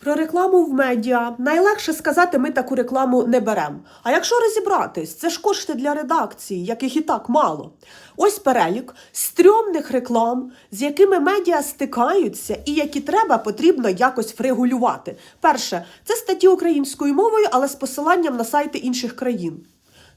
Про рекламу в медіа найлегше сказати, ми таку рекламу не беремо. А якщо розібратись, це ж кошти для редакції, яких і так мало. Ось перелік стрьомних реклам, з якими медіа стикаються, і які треба потрібно якось врегулювати. Перше, це статті українською мовою, але з посиланням на сайти інших країн.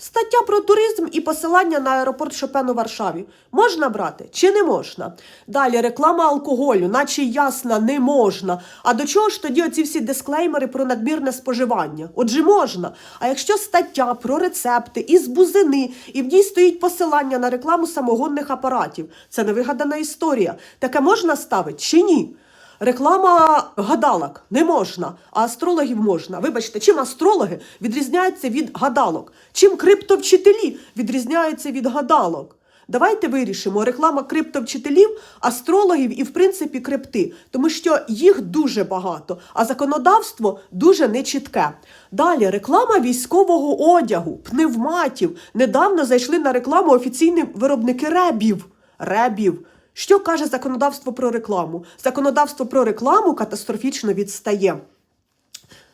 Стаття про туризм і посилання на аеропорт Шопен у Варшаві. Можна брати чи не можна? Далі реклама алкоголю, наче ясна, не можна. А до чого ж тоді оці всі дисклеймери про надмірне споживання? Отже, можна. А якщо стаття про рецепти із бузини, і в ній стоїть посилання на рекламу самогонних апаратів, це не вигадана історія. Таке можна ставити чи ні? Реклама гадалок не можна, а астрологів можна. Вибачте, чим астрологи відрізняються від гадалок? Чим криптовчителі відрізняються від гадалок? Давайте вирішимо реклама криптовчителів, астрологів і, в принципі, крипти, тому що їх дуже багато, а законодавство дуже нечітке. Далі реклама військового одягу, пневматів. Недавно зайшли на рекламу офіційні виробники ребів. Ребів. Що каже законодавство про рекламу? Законодавство про рекламу катастрофічно відстає.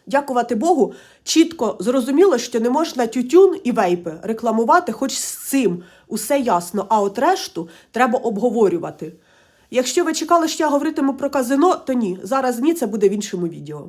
Дякувати Богу, чітко зрозуміло, що не можна тютюн і вейпи рекламувати, хоч з цим усе ясно, а от решту треба обговорювати. Якщо ви чекали, що я говоритиму про казино, то ні. Зараз ні, це буде в іншому відео.